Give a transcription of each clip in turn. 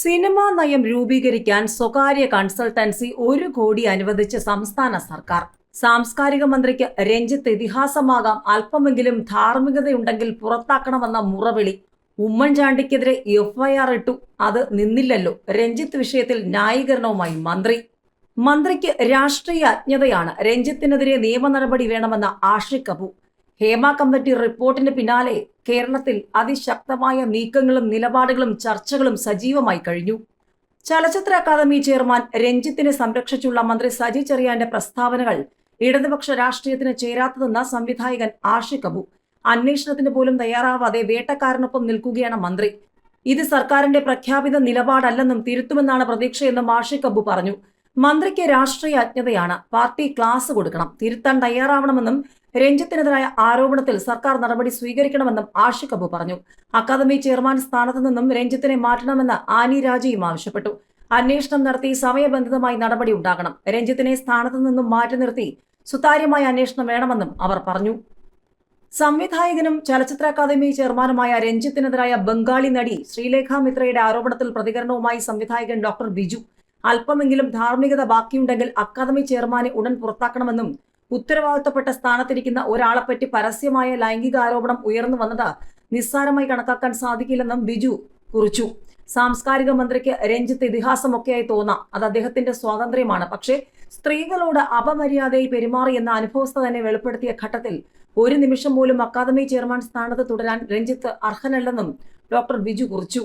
Cinema നയം രൂപീകരിക്കാൻ സ്വകാര്യ കൺസൾട്ടൻസി ഒരു കോടി അനുവദിച്ച സംസ്ഥാന സർക്കാർ. സാംസ്കാരിക മന്ത്രിക്ക് രഞ്ജിത്ത് ഇതിഹാസമാകാം. അല്പമെങ്കിലും ധാർമ്മികതയുണ്ടെങ്കിൽ പുറത്താക്കണമെന്ന മുറവിളി ഉമ്മൻചാണ്ടിക്കെതിരെ എഫ്ഐആർ ഇട്ടു. അത് നിന്നില്ലല്ലോ. രഞ്ജിത്ത് വിഷയത്തിൽ ന്യായീകരണവുമായി മന്ത്രി. മന്ത്രിക്ക് രാഷ്ട്രീയ അജ്ഞതയാണ്. രഞ്ജിത്തിനെതിരെ നിയമ നടപടി വേണമെന്ന ആഷിക് കപൂർ ഹേമ കമ്മിറ്റി റിപ്പോർട്ടിന് പിന്നാലെ കേരളത്തിൽ അതിശക്തമായ നീക്കങ്ങളും നിലപാടുകളും ചർച്ചകളും സജീവമായി കഴിഞ്ഞു. ചലച്ചിത്ര അക്കാദമി ചെയർമാൻ രഞ്ജിത്തിനെ സംരക്ഷിച്ചുള്ള മന്ത്രി സജി ചെറിയാന്റെ പ്രസ്താവനകൾ ഇടതുപക്ഷ രാഷ്ട്രീയത്തിന് ചേരാത്തതെന്ന സംവിധായകൻ ആഷിഖ് അബു. അന്വേഷണത്തിന് പോലും തയ്യാറാവാതെ വേട്ടക്കാരനൊപ്പം നിൽക്കുകയാണ് മന്ത്രി. ഇത് സർക്കാരിന്റെ പ്രഖ്യാപിത നിലപാടല്ലെന്നും തിരുത്തുമെന്നാണ് പ്രതീക്ഷയെന്നും ആഷിഖ് അബു പറഞ്ഞു. മന്ത്രിക്ക് രാഷ്ട്രീയ അജ്ഞതയാണ്. പാർട്ടി ക്ലാസ് കൊടുക്കണം. തിരുത്താൻ തയ്യാറാവണമെന്നും രഞ്ജിത്തിനെതിരായ ആരോപണത്തിൽ സർക്കാർ നടപടി സ്വീകരിക്കണമെന്നും ആഷിഖ് അബു പറഞ്ഞു. അക്കാദമി ചെയർമാൻ സ്ഥാനത്ത് നിന്നും രഞ്ജിത്തിനെ മാറ്റണമെന്ന് ആനി രാജയും ആവശ്യപ്പെട്ടു. അന്വേഷണം നടത്തി സമയബന്ധിതമായി നടപടി ഉണ്ടാകണം. രഞ്ജിത്തിനെ സ്ഥാനത്ത് നിന്നും മാറ്റി നിർത്തി സുതാര്യമായ അന്വേഷണം വേണമെന്നും അവർ പറഞ്ഞു. സംവിധായകനും ചലച്ചിത്ര അക്കാദമി ചെയർമാനുമായ രഞ്ജിത്തിനെതിരായ ബംഗാളി നടി ശ്രീലേഖ മിത്രയുടെ ആരോപണത്തിൽ പ്രതികരണവുമായി സംവിധായകൻ ഡോക്ടർ ബിജു. അല്പമെങ്കിലും ധാർമ്മികത ബാക്കിയുണ്ടെങ്കിൽ അക്കാദമി ചെയർമാനെ ഉടൻ പുറത്താക്കണമെന്നും ഉത്തരവാദിത്തപ്പെട്ട സ്ഥാനത്തിരിക്കുന്ന ഒരാളെപ്പറ്റി പരസ്യമായ ലൈംഗിക ആരോപണം ഉയർന്നു വന്നത് നിസ്സാരമായി കണക്കാക്കാൻ സാധിക്കില്ലെന്നും ബിജു കുറിച്ചു. സാംസ്കാരിക മന്ത്രിക്ക് രഞ്ജിത്ത് ഇതിഹാസമൊക്കെയായി തോന്നാം. അത് അദ്ദേഹത്തിന്റെ സ്വാതന്ത്ര്യമാണ്. പക്ഷേ സ്ത്രീകളോട് അപമര്യാദയായി പെരുമാറിയെന്ന അനുഭവസ്ഥ തന്നെ വെളിപ്പെടുത്തിയ ഘട്ടത്തിൽ ഒരു നിമിഷം പോലും അക്കാദമി ചെയർമാൻ സ്ഥാനത്ത് തുടരാൻ രഞ്ജിത്ത് അർഹനല്ലെന്നും ഡോക്ടർ ബിജു കുറിച്ചു.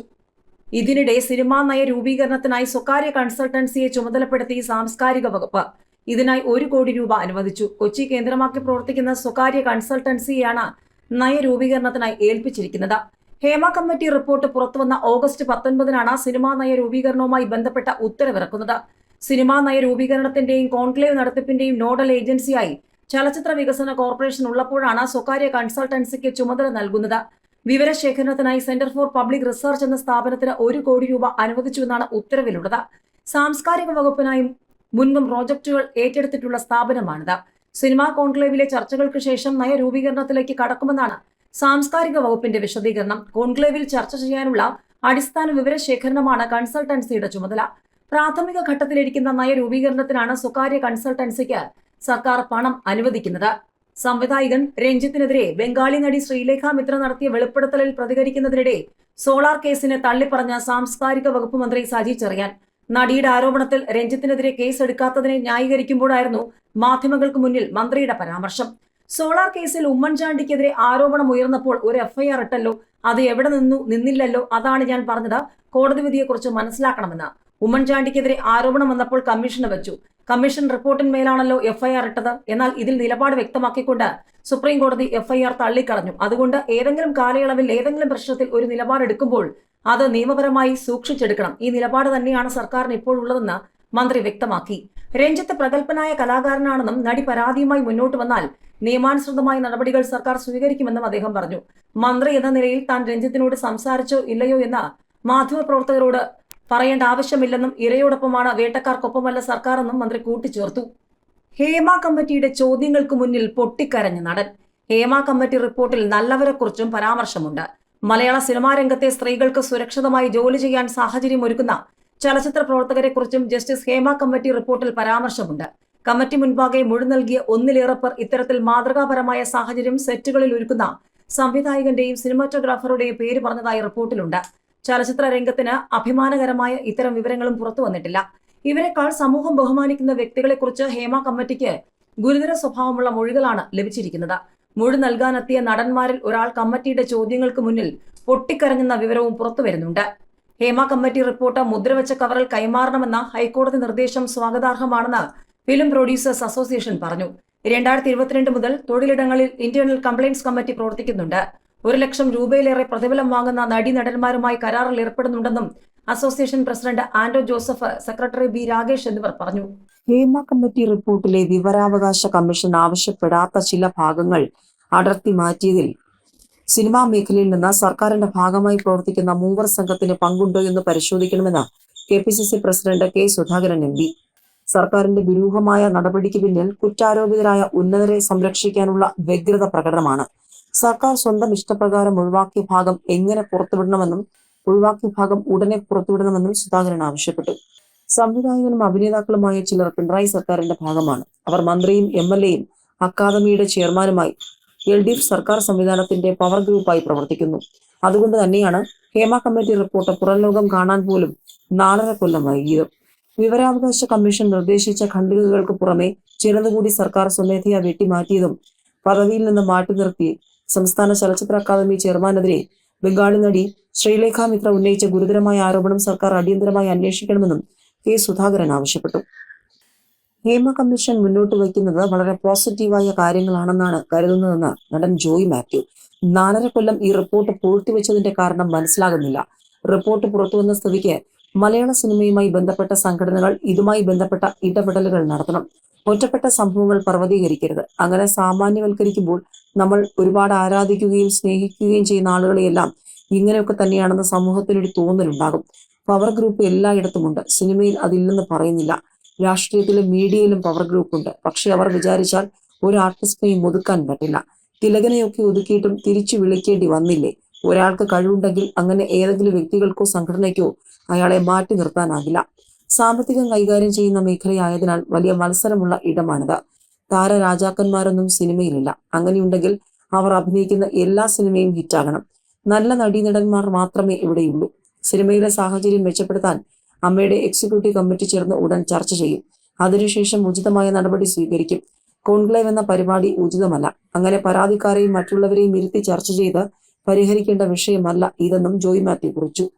ഇതിനിടെ സിനിമാ നയ രൂപീകരണത്തിനായി സ്വകാര്യ കൺസൾട്ടൻസിയെ ചുമതലപ്പെടുത്തി സാംസ്കാരിക വകുപ്പ്. ഇതിനായി ഒരു കോടി രൂപ അനുവദിച്ചു. കൊച്ചി കേന്ദ്രമാക്കി പ്രവർത്തിക്കുന്ന സ്വകാര്യ കൺസൾട്ടൻസിയാണ് നയരൂപീകരണത്തിനായി ഏൽപ്പിച്ചിരിക്കുന്നത്. ഹേമ കമ്മിറ്റി റിപ്പോർട്ട് പുറത്തുവന്ന ഓഗസ്റ്റ് പത്തൊൻപതിനാണ് സിനിമാ നയ രൂപീകരണവുമായി ബന്ധപ്പെട്ട ഉത്തരവിറക്കുന്നത്. സിനിമാ നയ രൂപീകരണത്തിന്റെയും കോൺക്ലേവ് നടത്തിപ്പിന്റെയും നോഡൽ ഏജൻസിയായി ചലച്ചിത്ര വികസന കോർപ്പറേഷൻ ഉള്ളപ്പോഴാണ് സ്വകാര്യ കൺസൾട്ടൻസിക്ക് ചുമതല നൽകുന്നത്. വിവരശേഖരണത്തിനായി സെന്റർ ഫോർ പബ്ലിക് റിസർച്ച് എന്ന സ്ഥാപനത്തിന് ഒരു കോടി രൂപ അനുവദിച്ചുവെന്നാണ് ഉത്തരവിലുള്ളത്. സാംസ്കാരിക വകുപ്പിനായും മുൻപും പ്രോജക്റ്റുകൾ ഏറ്റെടുത്തിട്ടുള്ള സ്ഥാപനമാണിത്. സിനിമാ കോൺക്ലേവിലെ ചർച്ചകൾക്ക് ശേഷം നയരൂപീകരണത്തിലേക്ക് കടക്കുമെന്നാണ് സാംസ്കാരിക വകുപ്പിന്റെ വിശദീകരണം. കോൺക്ലേവിൽ ചർച്ച ചെയ്യാനുള്ള അടിസ്ഥാന വിവരശേഖരണമാണ് കൺസൾട്ടൻസിയുടെ ചുമതല. പ്രാഥമിക ഘട്ടത്തിലിരിക്കുന്ന നയരൂപീകരണത്തിനാണ് സ്വകാര്യ കൺസൾട്ടൻസിക്ക് സർക്കാർ പണം അനുവദിക്കുന്നത്. സംവിധായകൻ രഞ്ജിത്തിനെതിരെ ബംഗാളി നടി ശ്രീലേഖ മിത്ര നടത്തിയ വെളിപ്പെടുത്തലിൽ പ്രതികരിക്കുന്നതിനിടെ സോളാർ കേസിനെ തള്ളിപ്പറഞ്ഞ സാംസ്കാരിക വകുപ്പ് മന്ത്രി സജി ചെറിയാൻ നടിയുടെ ആരോപണത്തിൽ രഞ്ജിത്തിനെതിരെ കേസെടുക്കാത്തതിനെ ന്യായീകരിക്കുമ്പോഴായിരുന്നു മാധ്യമങ്ങൾക്ക് മുന്നിൽ മന്ത്രിയുടെ പരാമർശം. സോളാർ കേസിൽ ഉമ്മൻചാണ്ടിക്കെതിരെ ആരോപണം ഉയർന്നപ്പോൾ ഒരു എഫ്ഐആർ ഇട്ടല്ലോ. അത് എവിടെ നിന്നു നിന്നില്ലല്ലോ അതാണ് ഞാൻ പറഞ്ഞത്. കോടതി വിധിയെക്കുറിച്ച് മനസ്സിലാക്കണമെന്ന് ഉമ്മൻചാണ്ടിക്കെതിരെ ആരോപണം വന്നപ്പോൾ കമ്മീഷന് വെച്ചു. കമ്മീഷൻ റിപ്പോർട്ടിന്മേലാണല്ലോ എഫ്ഐആർ ഇട്ടത്. എന്നാൽ ഇതിൽ നിലപാട് വ്യക്തമാക്കിക്കൊണ്ട് സുപ്രീം കോടതി എഫ്ഐആർ തള്ളിക്കളഞ്ഞു. അതുകൊണ്ട് ഏതെങ്കിലും കാലയളവിൽ ഏതെങ്കിലും പ്രശ്നത്തിൽ ഒരു നിലപാടെടുക്കുമ്പോൾ അത് നിയമപരമായി സൂക്ഷിച്ചെടുക്കണം. ഈ നിലപാട് തന്നെയാണ് സർക്കാരിന് ഇപ്പോഴുള്ളതെന്ന് മന്ത്രി വ്യക്തമാക്കി. രഞ്ജിത്ത് പ്രഗത്ഭനായ കലാകാരനാണെന്നും നടി പരാതിയുമായി മുന്നോട്ട് വന്നാൽ നിയമാനുസൃതമായ നടപടികൾ സർക്കാർ സ്വീകരിക്കുമെന്നും അദ്ദേഹം പറഞ്ഞു. മന്ത്രി എന്ന നിലയിൽ താൻ രഞ്ജിത്തിനോട് സംസാരിച്ചോ ഇല്ലയോ എന്ന് മാധ്യമപ്രവർത്തകരോട് പറയേണ്ട ആവശ്യമില്ലെന്നും ഇരയോടൊപ്പമാണ് വേട്ടക്കാർക്കൊപ്പമല്ല സർക്കാരെന്നും മന്ത്രി കൂട്ടിച്ചേർത്തു. ഹേമ കമ്മിറ്റിയുടെ ചോദ്യങ്ങൾക്ക് മുന്നിൽ പൊട്ടിക്കരഞ്ഞ നടൻ. ഹേമ കമ്മിറ്റി റിപ്പോർട്ടിൽ നല്ലവരെക്കുറിച്ചും പരാമർശമുണ്ട്. മലയാള സിനിമാ രംഗത്തെ സ്ത്രീകൾക്ക് സുരക്ഷിതമായി ജോലി ചെയ്യാൻ സാഹചര്യം ഒരുക്കുന്ന ചലച്ചിത്ര പ്രവർത്തകരെക്കുറിച്ചും ജസ്റ്റിസ് ഹേമ കമ്മിറ്റി റിപ്പോർട്ടിൽ പരാമർശമുണ്ട്. കമ്മിറ്റി മുൻപാകെ മൊഴി നൽകിയ ഒന്നിലേറെ പേർ ഇത്തരത്തിൽ മാതൃകാപരമായ സാഹചര്യം സെറ്റുകളിൽ ഒരുക്കുന്ന സംവിധായകന്റെയും സിനിമാറ്റോഗ്രാഫറുടെയും പേര് പറഞ്ഞതായി റിപ്പോർട്ടിലുണ്ട്. ചലച്ചിത്ര രംഗത്തിന് അഭിമാനകരമായ ഇത്തരം വിവരങ്ങളും പുറത്തു വന്നിട്ടില്ല. ഇവരെക്കാൾ സമൂഹം ബഹുമാനിക്കുന്ന വ്യക്തികളെക്കുറിച്ച് ഹേമ കമ്മിറ്റിക്ക് ഗുരുതര സ്വഭാവമുള്ള മൊഴികളാണ് ലഭിച്ചിരിക്കുന്നത്. മൊഴി നൽകാനെത്തിയ നടന്മാരിൽ ഒരാൾ കമ്മിറ്റിയുടെ ചോദ്യങ്ങൾക്ക് മുന്നിൽ പൊട്ടിക്കരഞ്ഞെന്ന വിവരവും പുറത്തു വരുന്നുണ്ട്. ഹേമ കമ്മിറ്റി റിപ്പോർട്ട് മുദ്രവെച്ച കവറിൽ കൈമാറണമെന്ന ഹൈക്കോടതി നിർദ്ദേശം സ്വാഗതാർഹമാണെന്ന് ഫിലിം പ്രൊഡ്യൂസേഴ്സ് അസോസിയേഷൻ പറഞ്ഞു. രണ്ടായിരത്തി ഇരുപത്തിരണ്ട് മുതൽ തൊഴിലിടങ്ങളിൽ ഇന്റേണൽ കംപ്ലയിന്റ്സ് കമ്മിറ്റി പ്രവർത്തിക്കുന്നുണ്ട്. ഒരു ലക്ഷം രൂപയിലേറെ പ്രതിഫലം വാങ്ങുന്ന നടീനടന്മാരുമായി കരാറിൽ ഏർപ്പെടുന്നുണ്ടെന്നും association president Anto Joseph secretary B Rakesh എന്നിവർ പറഞ്ഞു. ഹേമ കമ്മിറ്റി റിപ്പോർട്ടിലെ വിവരാവകാശ കമ്മീഷൻ ആവശ്യപ്പെടാത്ത ചില ഭാഗങ്ങൾ അടർത്തി മാറ്റിയതിൽ സിനിമാ മേഖലയിൽ നിന്ന് സർക്കാരിന്റെ ഭാഗമായി പ്രവർത്തിക്കുന്ന മൂവർ സംഘത്തിന് പങ്കുണ്ടോ എന്ന് പരിശോധിക്കണമെന്ന് K P C C president K Sudhakaran M P. സർക്കാരിന്റെ ദുരൂഹമായ നടപടിക്ക് പിന്നിൽ കുറ്റാരോപിതരായ ഉന്നതരെ സംരക്ഷിക്കാനുള്ള വ്യഗ്രത പ്രകടനമാണ്. സർക്കാർ സ്വന്തം ഇഷ്ടപ്രകാരം ഒഴിവാക്കിയ ഭാഗം എങ്ങനെ പുറത്തുവിടണമെന്നും ഒഴിവാക്കിയ ഭാഗം ഉടനെ പുറത്തുവിടണമെന്നും സുധാകരൻ ആവശ്യപ്പെട്ടു. സംവിധായകനും അഭിനേതാക്കളുമായ ചിലർ പിണറായി സർക്കാരിന്റെ ഭാഗമാണ്. അവർ മന്ത്രിയും എം എൽ എയും അക്കാദമിയുടെ ചെയർമാനുമായി എൽ ഡി എഫ് സർക്കാർ സംവിധാനത്തിന്റെ പവർ ഗ്രൂപ്പായി പ്രവർത്തിക്കുന്നു. അതുകൊണ്ട് തന്നെയാണ് ഹേമ കമ്മിറ്റി റിപ്പോർട്ട് പുറംലോകം കാണാൻ പോലും നാലര കൊല്ലം വൈകിയത്. വിവരാവകാശ കമ്മീഷൻ നിർദ്ദേശിച്ച ഖണ്ഡികകൾക്ക് പുറമെ ചിലതുകൂടി സർക്കാർ സ്വമേധയാ വെട്ടിമാറ്റിയതും പദവിയിൽ നിന്ന് മാറ്റി നിർത്തി സംസ്ഥാന ചലച്ചിത്ര അക്കാദമി ചെയർമാനെതിരെ ബംഗാളി നടി ശ്രീലേഖ മിത്ര ഉന്നയിച്ച ഗുരുതരമായ ആരോപണം സർക്കാർ അടിയന്തരമായി അന്വേഷിക്കണമെന്നും കെ സുധാകരൻ ആവശ്യപ്പെട്ടു. നിയമ കമ്മീഷൻ മുന്നോട്ട് വയ്ക്കുന്നത് വളരെ പോസിറ്റീവായ കാര്യങ്ങളാണെന്നാണ് കരുതുന്നതെന്ന് നടൻ ജോയ് മാത്യു. നാലര കൊല്ലം ഈ റിപ്പോർട്ട് പൂഴ്ത്തിവെച്ചതിന്റെ കാരണം മനസ്സിലാകുന്നില്ല. റിപ്പോർട്ട് പുറത്തുവന്ന സ്ഥിതിക്ക് മലയാള സിനിമയുമായി ബന്ധപ്പെട്ട സംഘടനകൾ ഇതുമായി ബന്ധപ്പെട്ട ഇടപെടലുകൾ നടത്തണം. ഒറ്റപ്പെട്ട സംഭവങ്ങൾ പർവതീകരിക്കരുത്. അങ്ങനെ സാമാന്യവൽക്കരിക്കുമ്പോൾ നമ്മൾ ഒരുപാട് ആരാധിക്കുകയും സ്നേഹിക്കുകയും ചെയ്യുന്ന ആളുകളെയെല്ലാം ഇങ്ങനെയൊക്കെ തന്നെയാണെന്ന് സമൂഹത്തിനൊരു തോന്നലുണ്ടാകും. പവർ ഗ്രൂപ്പ് എല്ലായിടത്തുമുണ്ട് സിനിമയിൽ അതില്ലെന്ന് പറയുന്നില്ല. രാഷ്ട്രീയത്തിലും മീഡിയയിലും പവർ ഗ്രൂപ്പ് ഉണ്ട്. പക്ഷെ അവർ വിചാരിച്ചാൽ ഒരു ആർട്ടിസ്റ്റിനെയും ഒതുക്കാൻ പറ്റില്ല. തിലകനെയൊക്കെ ഒതുക്കിയിട്ടും തിരിച്ചു വിളിക്കേണ്ടി വന്നില്ലേ? ഒരാൾക്ക് കഴിവുണ്ടെങ്കിൽ അങ്ങനെ ഏതെങ്കിലും വ്യക്തികൾക്കോ സംഘടനയ്ക്കോ അയാളെ മാറ്റി നിർത്താനാകില്ല. സാമ്പത്തികം കൈകാര്യം ചെയ്യുന്ന മേഖലയായതിനാൽ വലിയ മത്സരമുള്ള ഇടമാണിത്. താരരാജാക്കന്മാരൊന്നും സിനിമയിലില്ല. അങ്ങനെയുണ്ടെങ്കിൽ അവർ അഭിനയിക്കുന്ന എല്ലാ സിനിമയും ഹിറ്റാകണം. നല്ല നടീനടന്മാർ മാത്രമേ ഇവിടെയുള്ളൂ. സിനിമയിലെ സാഹചര്യം മെച്ചപ്പെടുത്താൻ അമ്മയുടെ എക്സിക്യൂട്ടീവ് കമ്മിറ്റി ചേർന്ന് ഉടൻ ചർച്ച ചെയ്യും. അതിനുശേഷം ഉചിതമായ നടപടി സ്വീകരിക്കും. കോൺക്ലേവ് എന്ന പരിപാടി ഉചിതമല്ല. അങ്ങനെ പരാതിക്കാരെയും മറ്റുള്ളവരെയും ഇരുത്തി ചർച്ച ചെയ്ത് പരിഹരിക്കേണ്ട വിഷയമല്ല ഇതെന്നും ജോയ് മാത്യു കുറിച്ചു.